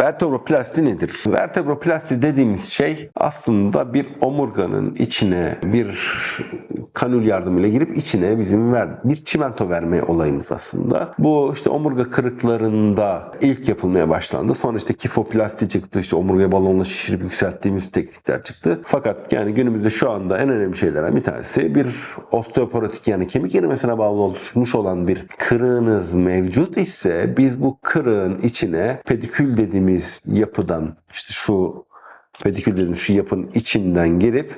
Vertebroplasti nedir? Vertebroplasti dediğimiz şey aslında bir omurganın içine bir kanül yardımıyla girip içine bizim ver, bir çimento verme olayımız aslında. Bu işte omurga kırıklarında ilk yapılmaya başlandı. Sonra işte kifoplasti çıktı. işte omurgaya balonla şişirip yükselttiğimiz teknikler çıktı. Fakat yani günümüzde şu anda en önemli şeylerden bir tanesi bir osteoporotik yani kemik erimesine bağlı oluşmuş olan bir kırığınız mevcut ise biz bu kırığın içine pedikül dediğimiz yapıdan işte şu pedikül dediğimiz şu yapının içinden girip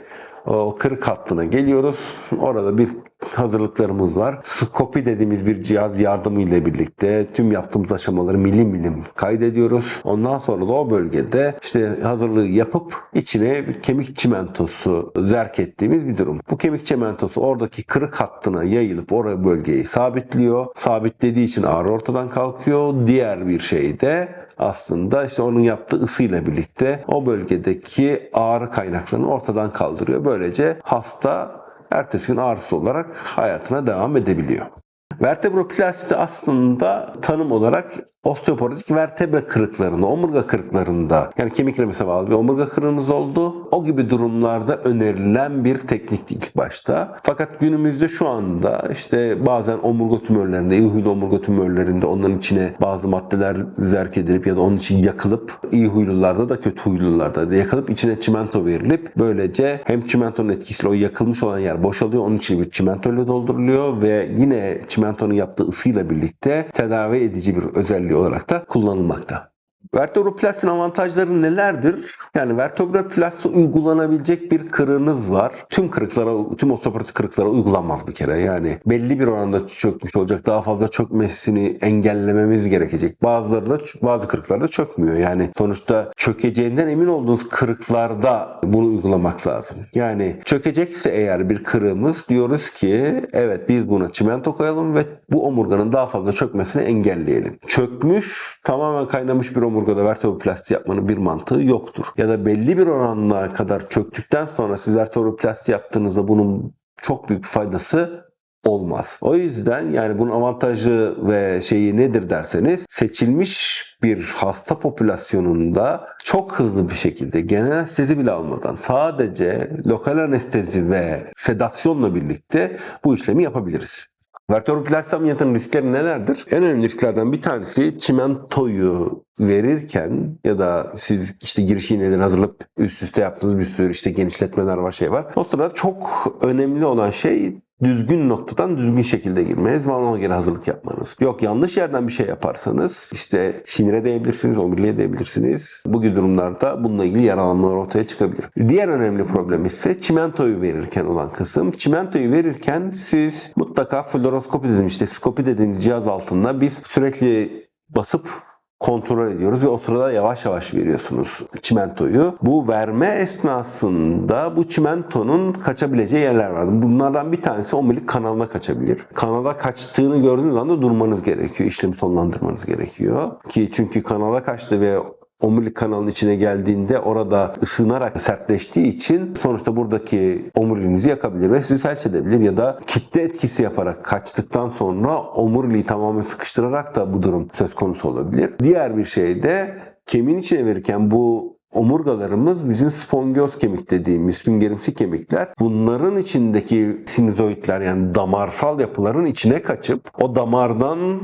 o kırık hattına geliyoruz. Orada bir hazırlıklarımız var. Skopi dediğimiz bir cihaz yardımıyla birlikte tüm yaptığımız aşamaları milim milim kaydediyoruz. Ondan sonra da o bölgede işte hazırlığı yapıp içine bir kemik çimentosu zerk ettiğimiz bir durum. Bu kemik çimentosu oradaki kırık hattına yayılıp oraya bölgeyi sabitliyor. Sabitlediği için ağrı ortadan kalkıyor. Diğer bir şey de aslında işte onun yaptığı ısıyla birlikte o bölgedeki ağrı kaynaklarını ortadan kaldırıyor. Böylece hasta ertesi gün ağrısız olarak hayatına devam edebiliyor. Vertebroplasti aslında tanım olarak osteoporotik vertebre kırıklarında, omurga kırıklarında yani kemik bağlı bir omurga kırığınız oldu. O gibi durumlarda önerilen bir teknikti ilk başta. Fakat günümüzde şu anda işte bazen omurga tümörlerinde, iyi huylu omurga tümörlerinde onların içine bazı maddeler zerk edilip ya da onun için yakılıp iyi huylularda da kötü huylularda da yakılıp içine çimento verilip böylece hem çimentonun etkisiyle o yakılmış olan yer boşalıyor. Onun için bir çimento ile dolduruluyor ve yine çimentonun yaptığı ısıyla birlikte tedavi edici bir özelliği olarak da kullanılmakta. Vertebroplastin avantajları nelerdir? Yani vertebroplasti uygulanabilecek bir kırığınız var. Tüm kırıklara, tüm osteoporotik kırıklara uygulanmaz bir kere. Yani belli bir oranda çökmüş olacak. Daha fazla çökmesini engellememiz gerekecek. Bazıları da bazı kırıklarda çökmüyor. Yani sonuçta çökeceğinden emin olduğunuz kırıklarda bunu uygulamak lazım. Yani çökecekse eğer bir kırığımız diyoruz ki evet biz buna çimento koyalım ve bu omurganın daha fazla çökmesini engelleyelim. Çökmüş, tamamen kaynamış bir omurgada vertebroplasti yapmanın bir mantığı yoktur. Ya da belli bir oranına kadar çöktükten sonra siz vertebroplasti yaptığınızda bunun çok büyük bir faydası olmaz. O yüzden yani bunun avantajı ve şeyi nedir derseniz seçilmiş bir hasta popülasyonunda çok hızlı bir şekilde genel anestezi bile almadan sadece lokal anestezi ve sedasyonla birlikte bu işlemi yapabiliriz. Vertebroplasti ameliyatının riskleri nelerdir? En önemli risklerden bir tanesi çimentoyu verirken ya da siz işte giriş iğneleri hazırlayıp üst üste yaptığınız bir sürü işte genişletmeler var şey var. O sırada çok önemli olan şey düzgün noktadan düzgün şekilde girmeniz ve ona göre hazırlık yapmanız. Yok yanlış yerden bir şey yaparsanız işte sinire değebilirsiniz, omuriliğe değebilirsiniz. Bu gibi durumlarda bununla ilgili yaralanmalar ortaya çıkabilir. Diğer önemli problem ise çimentoyu verirken olan kısım. Çimentoyu verirken siz mutlaka fluoroskopi dediğimiz işte skopi dediğimiz cihaz altında biz sürekli basıp kontrol ediyoruz ve o sırada yavaş yavaş veriyorsunuz çimentoyu. Bu verme esnasında bu çimentonun kaçabileceği yerler var. Bunlardan bir tanesi omurilik kanalına kaçabilir. Kanala kaçtığını gördüğünüz anda durmanız gerekiyor. İşlemi sonlandırmanız gerekiyor. Ki çünkü kanala kaçtı ve omurilik kanalının içine geldiğinde orada ısınarak sertleştiği için sonuçta buradaki omuriliğinizi yakabilir ve sizi felç edebilir ya da kitle etkisi yaparak kaçtıktan sonra omuriliği tamamen sıkıştırarak da bu durum söz konusu olabilir. Diğer bir şey de kemiğin içine verirken bu omurgalarımız bizim spongioz kemik dediğimiz süngerimsi kemikler. Bunların içindeki sinüzoidler yani damarsal yapıların içine kaçıp o damardan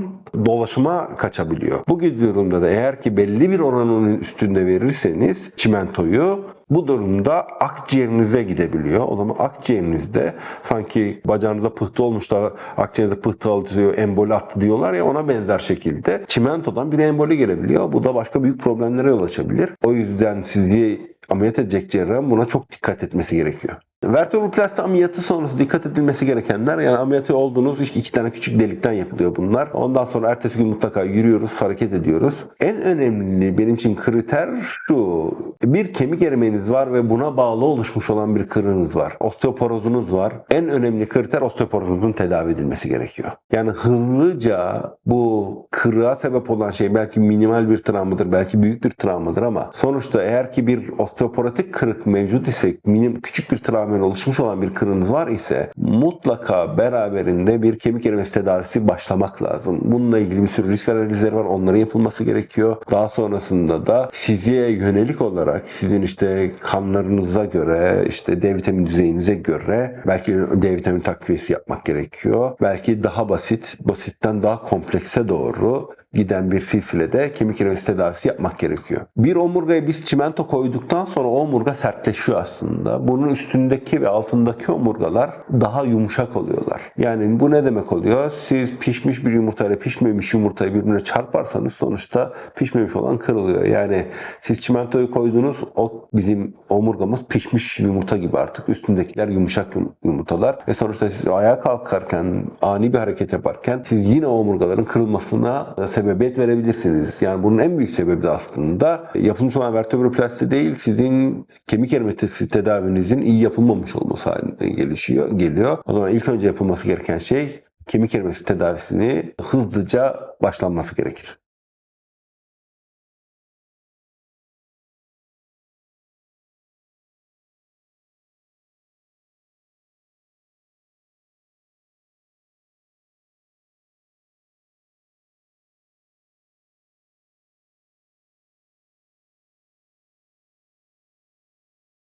dolaşıma kaçabiliyor. Bu gibi durumda da eğer ki belli bir oranın üstünde verirseniz çimentoyu bu durumda akciğerinize gidebiliyor. O zaman akciğerinizde sanki bacağınıza pıhtı olmuş da akciğerinize pıhtı atıyor, emboli attı diyorlar ya ona benzer şekilde çimentodan bir emboli gelebiliyor. Bu da başka büyük problemlere yol açabilir. O yüzden sizi ameliyat edecek cerrahın buna çok dikkat etmesi gerekiyor. Vertebroplasti ameliyatı sonrası dikkat edilmesi gerekenler yani ameliyatı olduğunuz işte iki tane küçük delikten yapılıyor bunlar. Ondan sonra ertesi gün mutlaka yürüyoruz, hareket ediyoruz. En önemli benim için kriter şu. Bir kemik erimeniz var ve buna bağlı oluşmuş olan bir kırığınız var. Osteoporozunuz var. En önemli kriter osteoporozunuzun tedavi edilmesi gerekiyor. Yani hızlıca bu kırığa sebep olan şey belki minimal bir travmadır, belki büyük bir travmadır ama sonuçta eğer ki bir osteoporotik kırık mevcut ise minim küçük bir travma rağmen oluşmuş olan bir kırınız var ise mutlaka beraberinde bir kemik erimesi tedavisi başlamak lazım. Bununla ilgili bir sürü risk analizleri var. Onların yapılması gerekiyor. Daha sonrasında da size yönelik olarak sizin işte kanlarınıza göre işte D vitamini düzeyinize göre belki D vitamini takviyesi yapmak gerekiyor. Belki daha basit, basitten daha komplekse doğru giden bir silsilede kemik erimesi tedavisi yapmak gerekiyor. Bir omurgaya biz çimento koyduktan sonra omurga sertleşiyor aslında. Bunun üstündeki ve altındaki omurgalar daha yumuşak oluyorlar. Yani bu ne demek oluyor? Siz pişmiş bir yumurtayla pişmemiş yumurtayı birbirine çarparsanız sonuçta pişmemiş olan kırılıyor. Yani siz çimentoyu koydunuz o bizim omurgamız pişmiş yumurta gibi artık. Üstündekiler yumuşak yum- yumurtalar. Ve sonuçta siz ayağa kalkarken ani bir hareket yaparken siz yine omurgaların kırılmasına sebebiyet verebilirsiniz. Yani bunun en büyük sebebi de aslında yapılmış olan vertebroplasti değil sizin kemik eritmesi tedavinizin iyi yapılmamış olması haline gelişiyor, geliyor. O zaman ilk önce yapılması gereken şey kemik erimesi tedavisini hızlıca başlanması gerekir.